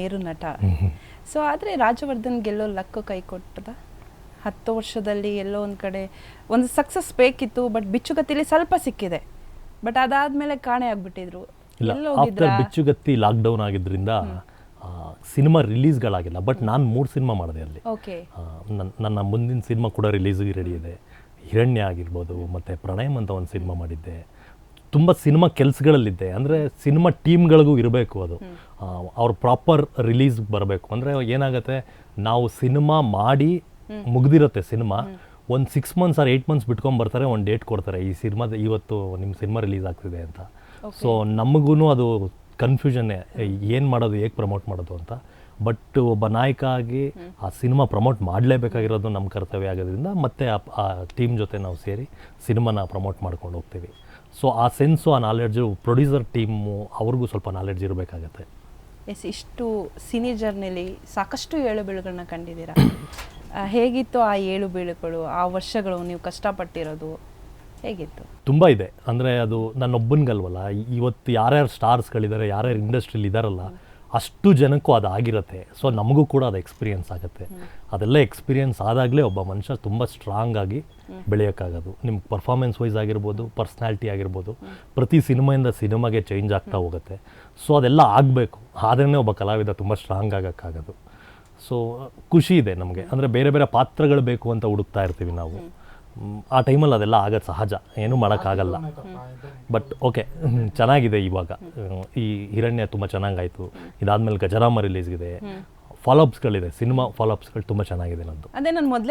ಮೇರು ನಟ. ಸೊ ಆದರೆ ರಾಜವರ್ಧನ್ ಗೆಲ್ಲೋ ಲಕ್ಕು ಕೈ ಕೊಟ್ಟದ? ಹತ್ತು ವರ್ಷದಲ್ಲಿ ಎಲ್ಲೋ ಒಂದು ಕಡೆ ಒಂದು ಸಕ್ಸಸ್ ಬೇಕಿತ್ತು ಬಟ್ ಬಿಚ್ಚುಗತ್ತಿಲಿ ಸ್ವಲ್ಪ ಸಿಕ್ಕಿದೆ. ಬಟ್ ಅದಾದ್ಮೇಲೆ ಕಾಣೆ ಆಗ್ಬಿಟ್ಟಿದ್ರು. ಎಲ್ಲೋ ಆಫ್ಟರ್ ಬಿಚ್ಚುಗತ್ತಿ ಲಾಕ್ಡೌನ್ ಆಗಿದ್ರಿಂದ ಸಿನಿಮಾ ರಿಲೀಸ್ಗಳಾಗಿಲ್ಲ ಬಟ್ ನಾನು ಮೂರು ಸಿನಿಮಾ ಮಾಡಿದೆ ಅಲ್ಲಿ. ಓಕೆ. ನನ್ನ ಮುಂದಿನ ಸಿನಿಮಾ ಕೂಡ ರಿಲೀಸ್ಗೆ ರೆಡಿ ಇದೆ. ಹಿರಣ್ಯ ಆಗಿರ್ಬೋದು ಮತ್ತು ಪ್ರಣಯಮ್ ಅಂತ ಒಂದು ಸಿನಿಮಾ ಮಾಡಿದ್ದೆ. ತುಂಬ ಸಿನಿಮಾ ಕೆಲಸಗಳಲ್ಲಿದ್ದೆ. ಅಂದರೆ ಸಿನಿಮಾ ಟೀಮ್ಗಳಿಗೂ ಇರಬೇಕು ಅದು. ಅವ್ರ ಪ್ರಾಪರ್ ರಿಲೀಸ್ ಬರಬೇಕು. ಅಂದರೆ ಏನಾಗುತ್ತೆ ನಾವು ಸಿನಿಮಾ ಮಾಡಿ ಮುಗ್ದಿರುತ್ತೆ ಸಿನಿಮಾ. ಒಂದು six months or eight months ಬಿಟ್ಕೊಂಡು ಬರ್ತಾರೆ ಒಂದು ಡೇಟ್ ಕೊಡ್ತಾರೆ. ಈ ಸಿನಿಮಾದ ಇವತ್ತು ನಿಮ್ಮ ಸಿನಿಮಾ ರಿಲೀಸ್ ಆಗ್ತಿದೆ ಅಂತ. ಸೊ ನಮಗೂ ಅದು ಕನ್ಫ್ಯೂಷನ್ನೇ ಏನು ಮಾಡೋದು ಹೇಗೆ ಪ್ರಮೋಟ್ ಮಾಡೋದು ಅಂತ. ಬಟ್ ಒಬ್ಬ ನಾಯಕ ಆಗಿ ಆ ಸಿನಿಮಾ ಪ್ರಮೋಟ್ ಮಾಡಲೇಬೇಕಾಗಿರೋದು ನಮ್ಮ ಕರ್ತವ್ಯ ಆಗೋದ್ರಿಂದ ಮತ್ತೆ ಆ ಟೀಮ್ ಜೊತೆ ನಾವು ಸೇರಿ ಸಿನಿಮಾನ ಪ್ರಮೋಟ್ ಮಾಡ್ಕೊಂಡು ಹೋಗ್ತೀವಿ. ಸೊ ಆ ಸೆನ್ಸು ಆ ನಾಲೆಡ್ಜು ಪ್ರೊಡ್ಯೂಸರ್ ಟೀಮು ಅವ್ರಿಗೂ ಸ್ವಲ್ಪ ನಾಲೆಡ್ಜ್ ಇರಬೇಕಾಗತ್ತೆ. ಎಸ್ ಇಷ್ಟು ಸಿನಿ ಜರ್ನಿಲಿ ಸಾಕಷ್ಟು ಏಳು ಬೀಳುಗಳನ್ನ ಕಂಡಿದ್ದೀರಾ? ಹೇಗಿತ್ತು ಆ ಏಳು ಬೀಳುಗಳು ಆ ವರ್ಷಗಳು ನೀವು ಕಷ್ಟಪಟ್ಟಿರೋದು? ಹೇಗಿತ್ತು? ತುಂಬ ಇದೆ. ಅಂದರೆ ಅದು ನನ್ನೊಬ್ಬನಿಗಲ್ವಲ್ಲ ಇವತ್ತು ಯಾರ್ಯಾರು ಸ್ಟಾರ್ಸ್ಗಳಿದ್ದಾರೆ ಯಾರ್ಯಾರು ಇಂಡಸ್ಟ್ರೀಲಿ ಇದ್ದಾರಲ್ಲ ಅಷ್ಟು ಜನಕ್ಕೂ ಅದು ಆಗಿರುತ್ತೆ. ಸೊ ನಮಗೂ ಕೂಡ ಅದು ಎಕ್ಸ್ಪೀರಿಯನ್ಸ್ ಆಗುತ್ತೆ. ಅದೆಲ್ಲ ಎಕ್ಸ್ಪೀರಿಯೆನ್ಸ್ ಆದಾಗಲೇ ಒಬ್ಬ ಮನುಷ್ಯ ತುಂಬ ಸ್ಟ್ರಾಂಗ್ ಆಗಿ ಬೆಳೆಯೋಕ್ಕಾಗೋದು. ನಿಮ್ಮ ಪರ್ಫಾರ್ಮೆನ್ಸ್ ವೈಸ್ ಆಗಿರ್ಬೋದು ಪರ್ಸ್ನಾಲಿಟಿ ಆಗಿರ್ಬೋದು ಪ್ರತಿ ಸಿನಿಮಾಯಿಂದ ಸಿನಿಮಾಗೆ ಚೇಂಜ್ ಆಗ್ತಾ ಹೋಗುತ್ತೆ. ಸೊ ಅದೆಲ್ಲ ಆಗಬೇಕು. ಆದ್ರೇ ಒಬ್ಬ ಕಲಾವಿದ ತುಂಬ ಸ್ಟ್ರಾಂಗ್ ಆಗೋಕ್ಕಾಗೋದು. ಸೊ ಖುಷಿ ಇದೆ ನಮಗೆ. ಅಂದರೆ ಬೇರೆ ಬೇರೆ ಪಾತ್ರಗಳು ಬೇಕು ಅಂತ ಹುಡುಕ್ತಾ ಇರ್ತೀವಿ ನಾವು. ಆ ಟೈಮಲ್ಲಿ ಅದೆಲ್ಲ ಆಗೋದು ಸಹಜ. ಏನೂ ಮಾಡೋಕ್ಕಾಗಲ್ಲ. ಬಟ್ ಓಕೆ ಚೆನ್ನಾಗಿದೆ ಇವಾಗ. ಈ ಹಿರಣ್ಯ ತುಂಬ ಚೆನ್ನಾಗಾಯಿತು. ಇದಾದ್ಮೇಲೆ ಗಜರಾಮ ರಿಲೀಸ್ಗಿದೆ ಫಾಲೋಅಪ್ಸ್ಗಳಿದೆ ಸಿನಿಮಾ ಫಾಲೋಅಪ್ಸ್ಗಳು ತುಂಬ ಚೆನ್ನಾಗಿದೆ ನಂದು. ಅದೇ ನಾನು ಮೊದಲೇ